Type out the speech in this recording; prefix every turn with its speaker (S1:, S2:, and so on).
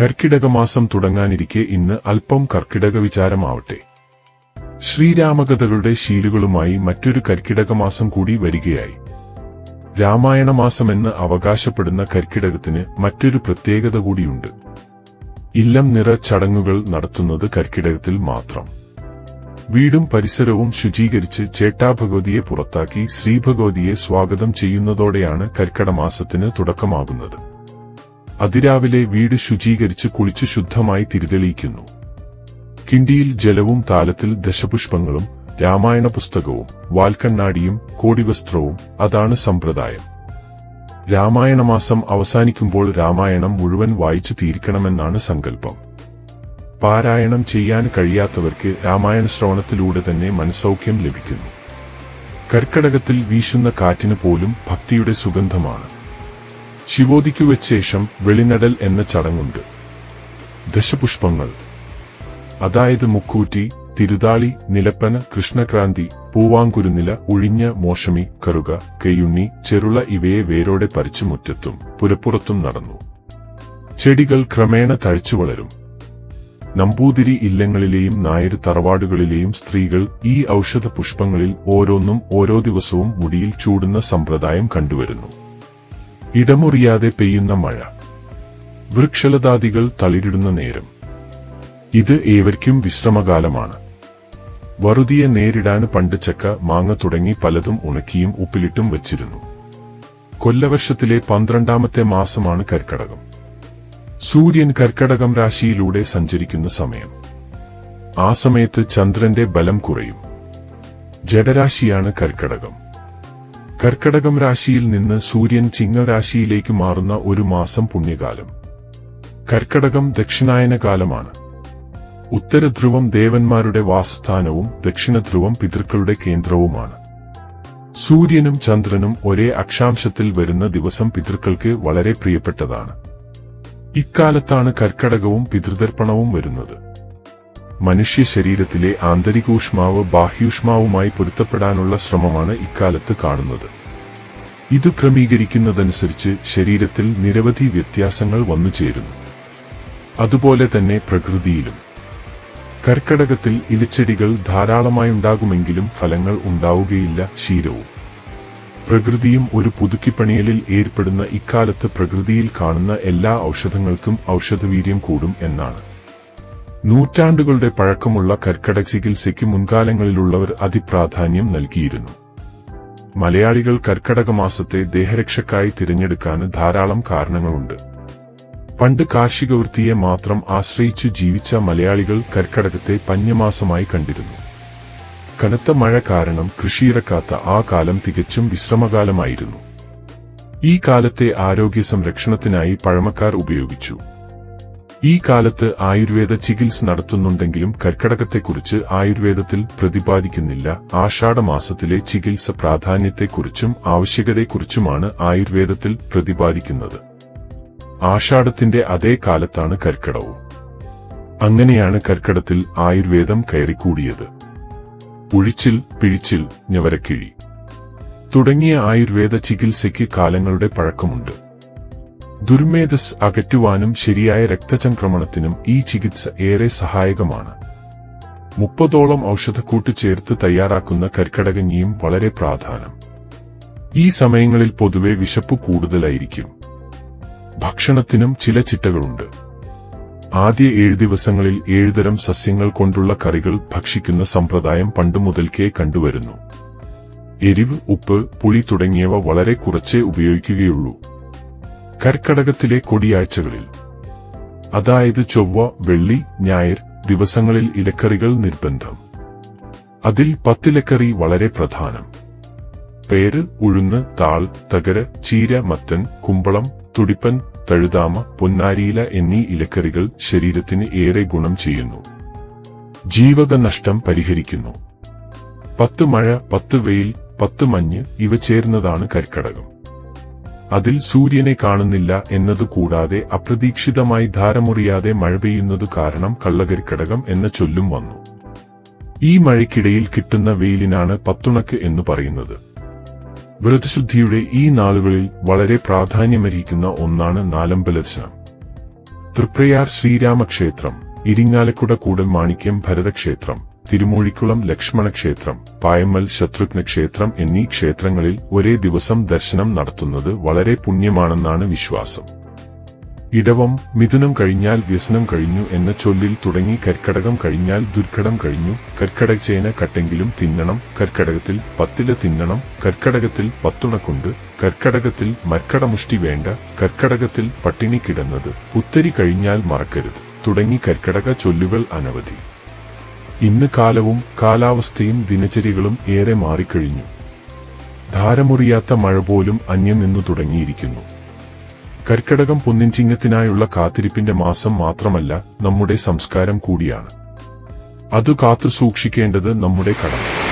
S1: കർക്കിടക മാസം തുടങ്ങാനിരിക്കെ ഇന്ന് അല്പം കർക്കിടക വിചാരമാവട്ടെ ശ്രീരാമകഥകളുടെ ശീലുകളുമായി മറ്റൊരു കർക്കിടകമാസം കൂടി വരികയായി. രാമായണ മാസമെന്ന് അവകാശപ്പെടുന്ന കർക്കിടകത്തിന് മറ്റൊരു പ്രത്യേകത കൂടിയുണ്ട്. ഇല്ലം നിറ ചടങ്ങുകൾ നടത്തുന്നത് കർക്കിടകത്തിൽ മാത്രം. വീടും പരിസരവും ശുചീകരിച്ച് ചേട്ടാഭഗവതിയെ പുറത്താക്കി ശ്രീഭഗവതിയെ സ്വാഗതം ചെയ്യുന്നതോടെയാണ് കർക്കിടമാസത്തിന് തുടക്കമാകുന്നത്. അതിരാവിലെ വീട് ശുചീകരിച്ച് കുളിച്ച് ശുദ്ധമായി തിരിതെളിയിക്കുന്നു. കിണ്ടിയിൽ ജലവും താലത്തിൽ ദശപുഷ്പങ്ങളും രാമായണ പുസ്തകവും വാൽക്കണ്ണാടിയും കോടിവസ്ത്രവും അതാണ് സമ്പ്രദായം. രാമായണമാസം അവസാനിക്കുമ്പോൾ രാമായണം മുഴുവൻ വായിച്ചു തീരിക്കണമെന്നാണ് സങ്കല്പം. പാരായണം ചെയ്യാൻ കഴിയാത്തവർക്ക് രാമായണ ശ്രവണത്തിലൂടെ തന്നെ മനസൗഖ്യം ലഭിക്കുന്നു. കർക്കടകത്തിൽ വീശുന്ന കാറ്റിന് പോലും ഭക്തിയുടെ സുഗന്ധമാണ്. ശിവോദിക്കു വെച്ച ശേഷം വെളിനടൽ എന്ന ചടങ്ങുണ്ട്. ദശപുഷ്പങ്ങൾ. അതായത് മുക്കൂറ്റി തിരുതാളി നിലപ്പന കൃഷ്ണക്രാന്തി പൂവാങ്കുരുനില ഉഴിഞ്ഞ മോഷമി കറുക കയ്യുണ്ണി ചെറുള ഇവയെ വേരോടെ പറിച്ചു മുറ്റത്തും പുരപ്പുറത്തും നടന്നു. ചെടികൾ ക്രമേണ തഴച്ചു വളരും. നമ്പൂതിരി ഇല്ലങ്ങളിലെയും നായർ തറവാടുകളിലെയും സ്ത്രീകൾ ഈ ഔഷധ പുഷ്പങ്ങളിൽ ഓരോന്നും ഓരോ ദിവസവും മുടിയിൽ ചൂടുന്ന സമ്പ്രദായം കണ്ടുവരുന്നു. ഇടമുറിയാതെ പെയ്യുന്ന മഴ. വൃക്ഷലതാദികൾ തളിരിടുന്ന നേരം. ഇത് ഏവർക്കും വിശ്രമകാലമാണ്. വറുതിയെ നേരിടാൻ പണ്ട് ചക്ക മാങ്ങ തുടങ്ങി പലതും ഉണക്കിയും ഉപ്പിലിട്ടും വച്ചിരുന്നു. കൊല്ലവർഷത്തിലെ പന്ത്രണ്ടാമത്തെ മാസമാണ് കർക്കടകം. സൂര്യൻ കർക്കടകം രാശിയിലൂടെ സഞ്ചരിക്കുന്ന സമയം. ആ സമയത്ത് ചന്ദ്രന്റെ ബലം കുറയും. ജഡരാശിയാണ് കർക്കടകം. കർക്കടകം രാശിയിൽ നിന്ന് സൂര്യൻ ചിങ്ങരാശിയിലേക്ക് മാറുന്ന ഒരു മാസം പുണ്യകാലം. കർക്കടകം ദക്ഷിണായന കാലമാണ്. ഉത്തരധ്രുവം ദേവന്മാരുടെ വാസസ്ഥാനവും ദക്ഷിണധ്രുവം പിതൃക്കളുടെ കേന്ദ്രവുമാണ്. സൂര്യനും ചന്ദ്രനും ഒരേ അക്ഷാംശത്തിൽ വരുന്ന ദിവസം പിതൃക്കൾക്ക് വളരെ പ്രിയപ്പെട്ടതാണ്. ഇക്കാലത്താണ് കർക്കടകവും പിതൃതർപ്പണവും വരുന്നത്. മനുഷ്യ ശരീരത്തിലെ ആന്തരികൂഷ്മാവ് ബാഹ്യൂഷ്മാവുമായി പൊരുത്തപ്പെടാനുള്ള ശ്രമമാണ് ഇക്കാലത്ത് കാണുന്നത്. ഇത് ക്രമീകരിക്കുന്നതനുസരിച്ച് ശരീരത്തിൽ നിരവധി വ്യത്യാസങ്ങൾ വന്നു ചേരുന്നു. അതുപോലെ തന്നെ പ്രകൃതിയിലും. കർക്കടകത്തിൽ ഇലച്ചെടികൾ ധാരാളമായുണ്ടാകുമെങ്കിലും ഫലങ്ങൾ ഉണ്ടാവുകയില്ല ശീലവും പ്രകൃതിയും ഒരു പുതുക്കിപ്പണിയലിൽ ഏർപ്പെടുന്ന ഇക്കാലത്ത് പ്രകൃതിയിൽ കാണുന്ന എല്ലാ ഔഷധങ്ങൾക്കും ഔഷധവീര്യം കൂടും എന്നാണ്. നൂറ്റാണ്ടുകളുടെ പഴക്കമുള്ള കർക്കടക ചികിത്സയ്ക്ക് മുൻകാലങ്ങളിലുള്ളവർ അതിപ്രാധാന്യം നൽകിയിരുന്നു. മലയാളികൾ കർക്കടക മാസത്തെ ദേഹരക്ഷക്കായി തിരഞ്ഞെടുക്കാൻ ധാരാളം കാരണങ്ങളുണ്ട്. പണ്ട് കാർഷിക വൃത്തിയെ മാത്രം ആശ്രയിച്ചു ജീവിച്ച മലയാളികൾ കർക്കടകത്തെ പഞ്ഞമാസമായി കണ്ടിരുന്നു. കനത്ത മഴ കാരണം കൃഷിയിറക്കാത്ത ആ കാലം തികച്ചും വിശ്രമകാലമായിരുന്നു. ഈ കാലത്തെ ആരോഗ്യ സംരക്ഷണത്തിനായി പഴമക്കാർ ഉപയോഗിച്ചു. ഈ കാലത്ത് ആയുർവേദ ചികിത്സ നടത്തുന്നുണ്ടെങ്കിലും കർക്കടകത്തെക്കുറിച്ച് ആയുർവേദത്തിൽ പ്രതിപാദിക്കുന്നില്ല. ആഷാഢമാസത്തിലെ ചികിത്സ പ്രാധാന്യത്തെക്കുറിച്ചും ആവശ്യകതയെക്കുറിച്ചുമാണ് ആയുർവേദത്തിൽ പ്രതിപാദിക്കുന്നത്. ആഷാഢത്തിന്റെ അതേ കാലത്താണ് കർക്കടവും അങ്ങനെയാണ് കർക്കടത്തിൽ ആയുർവേദം കയറിക്കൂടിയത്. ഉഴിച്ചിൽ പിഴിച്ചിൽ ഞവരക്കിഴി തുടങ്ങിയ ആയുർവേദ ചികിത്സയ്ക്ക് കാലങ്ങളുടെ പഴക്കമുണ്ട്. ദുർമേധസ് അകറ്റുവാനും ശരിയായ രക്തചംക്രമണത്തിനും ഈ ചികിത്സ ഏറെ സഹായകമാണ്. മുപ്പതോളം ഔഷധക്കൂട്ട് ചേർത്ത് തയ്യാറാക്കുന്ന കർക്കടകഞ്ഞിയും വളരെ പ്രാധാനം. ഈ സമയങ്ങളിൽ പൊതുവെ വിശപ്പ് കൂടുതലായിരിക്കും. ഭക്ഷണത്തിനും ചില ചിട്ടകളുണ്ട്. ആദ്യ ഏഴ് ദിവസങ്ങളിൽ ഏഴുതരം സസ്യങ്ങൾ കൊണ്ടുള്ള കറികൾ ഭക്ഷിക്കുന്ന സമ്പ്രദായം പണ്ടുമുതൽക്കേ കണ്ടുവരുന്നു. എരിവ് ഉപ്പ് പുളി തുടങ്ങിയവ വളരെ കുറച്ചേ ഉപയോഗിക്കുകയുള്ളൂ. കർക്കടകത്തിലെ കൊടിയാഴ്ചകളിൽ. അതായത് ചൊവ്വ വെള്ളി ഞായർ ദിവസങ്ങളിൽ ഇലക്കറികൾ നിർബന്ധം. അതിൽ പത്തിലക്കറി വളരെ പ്രധാനം. പേര് ഉഴുന്ന് താൾ തകര ചീര മത്തൻ കുമ്പളം തുടിപ്പൻ തഴുതാമ പൊന്നാരിയില എന്നീ ഇലക്കറികൾ ശരീരത്തിന് ഏറെ ഗുണം ചെയ്യുന്നു. ജീവക നഷ്ടം പരിഹരിക്കുന്നു. പത്ത് മഴ പത്ത് വെയിൽ പത്ത് മഞ്ഞ് ഇവ ചേർന്നതാണ് കർക്കടകം. അതിൽ സൂര്യനെ കാണുന്നില്ല എന്നതു കൂടാതെ അപ്രതീക്ഷിതമായി ധാരമുറിയാതെ മഴ പെയ്യുന്നതു കാരണം കള്ളകരിക്കടകം എന്ന ചൊല്ലും വന്നു. ഈ മഴയ്ക്കിടയിൽ കിട്ടുന്ന വെയിലിനാണ് പത്തുണക്ക് എന്ന് പറയുന്നത്. വ്രതശുദ്ധിയുടെ ഈ നാളുകളിൽ വളരെ പ്രാധാന്യമരിക്കുന്ന ഒന്നാണ് നാലമ്പലർശനം തൃപ്രയാർ ശ്രീരാമക്ഷേത്രം ഇരിങ്ങാലക്കുട കൂടൽ മാണിക്യം ഭരതക്ഷേത്രം തിരുമൂഴിക്കുളം ലക്ഷ്മണക്ഷേത്രം പായമ്മൽ ശത്രുഘ്ന ക്ഷേത്രം എന്നീ ക്ഷേത്രങ്ങളിൽ ഒരേ ദിവസം ദർശനം നടത്തുന്നത് വളരെ പുണ്യമാണെന്നാണ് വിശ്വാസം. ഇടവം മിഥുനം കഴിഞ്ഞാൽ വ്യസനം കഴിഞ്ഞു എന്ന ചൊല്ലിൽ തുടങ്ങി കർക്കടകം കഴിഞ്ഞാൽ ദുർഘടം കഴിഞ്ഞു കർക്കടകച്ചേന കട്ടെങ്കിലും തിന്നണം കർക്കടകത്തിൽ പത്തില തിന്നണം കർക്കടകത്തിൽ പത്തുണക്കുണ്ട് കർക്കടകത്തിൽ മർക്കടമുഷ്ടി വേണ്ട കർക്കടകത്തിൽ പട്ടിണി കിടന്നത് ഉത്തരി കഴിഞ്ഞാൽ മറക്കരുത് തുടങ്ങി കർക്കടക ചൊല്ലുകൾ അനവധി. ഇന്ന് കാലവും കാലാവസ്ഥയും ദിനചര്യകളും ഏറെ മാറിക്കഴിഞ്ഞു. ധാരമുറിയാത്ത മഴ പോലും അന്യം നിന്നു തുടങ്ങിയിരിക്കുന്നു. കർക്കടകം പൊന്നിൻചിങ്ങത്തിനായുള്ള കാത്തിരിപ്പിന്റെ മാസം മാത്രമല്ല നമ്മുടെ സംസ്കാരം കൂടിയാണ്. അത് കാത്തു സൂക്ഷിക്കേണ്ടത് നമ്മുടെ കടമ.